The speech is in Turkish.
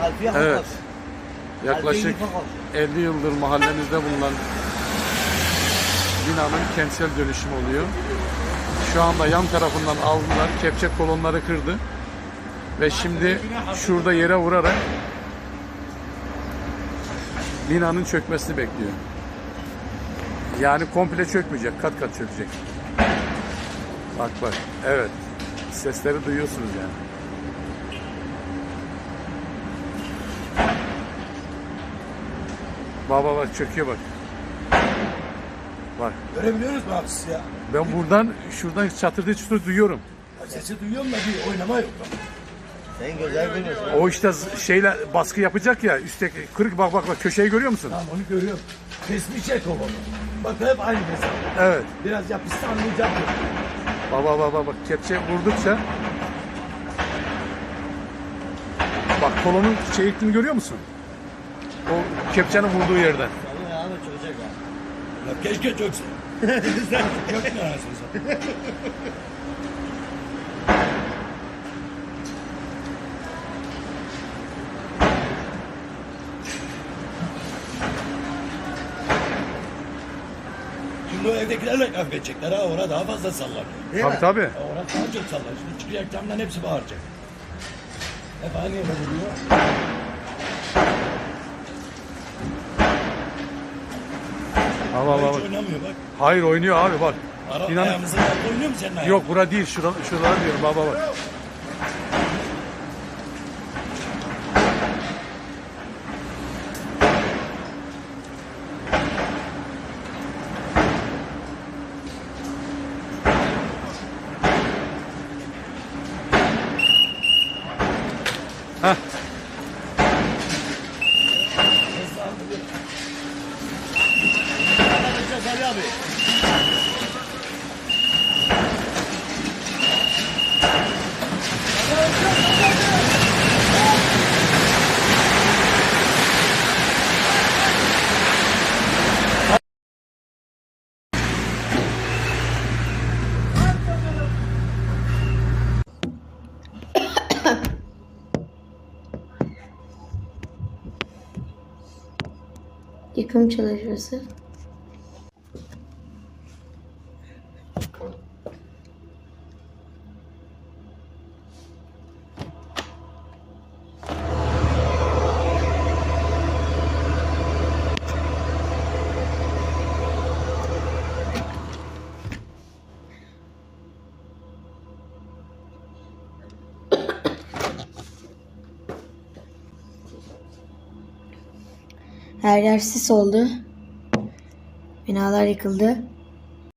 Halfiye Evet. Yaklaşık Halfiye Hakas. 50 yıldır mahallemizde bulunan binanın kentsel dönüşümü oluyor. Şu anda yan tarafından aldılar, kepçe kolonları kırdı. Ve şimdi şurada yere vurarak binanın çökmesini bekliyor. Yani komple çökmeyecek, kat kat çökecek. Bak bak, evet. Sesleri duyuyorsunuz yani. Baba bak çöküyor bak. Bak Görebiliyoruz mu abi siz ya? ben buradan şuradan çatırdı çatır duyuyorum. Sesi duyuyorum da bir oynama yok. Sen güzel görüyorsun. O işte z- şeyle baskı yapacak ya üstte kırık bak bak bak köşeyi görüyor musun? Tamam onu görüyorum. Resmi çek o baba. Bak hep aynı mesela. Evet. Biraz yapışsa anlayacak. Baba baba bak kepçe vurdukça Bak kolonun gittiğini görüyor musun? O kepçenin vurduğu yerden. Tabii abi çocuk ya. Ya keşke çökse. Çökme anasını satayım. Şimdi o evdekilerle kavga edecekler ha. Orada daha fazla sallanıyor. Değil Tabii mi? tabii. Ya Orada daha çok sallanıyor. Şimdi çıkacak camdan hepsi bağıracak. Hep aynı yere vuruyor. Baba. Hiç bak. oynamıyor bak. Hayır oynuyor abi bak. Ara, İnan ayağımızın altında oynuyor mu senin ayağın? yok bura değil şura, şuralar diyorum baba bak. Heh. Ali abi. Yıkım çalışması. Her yer sis oldu. Binalar yıkıldı.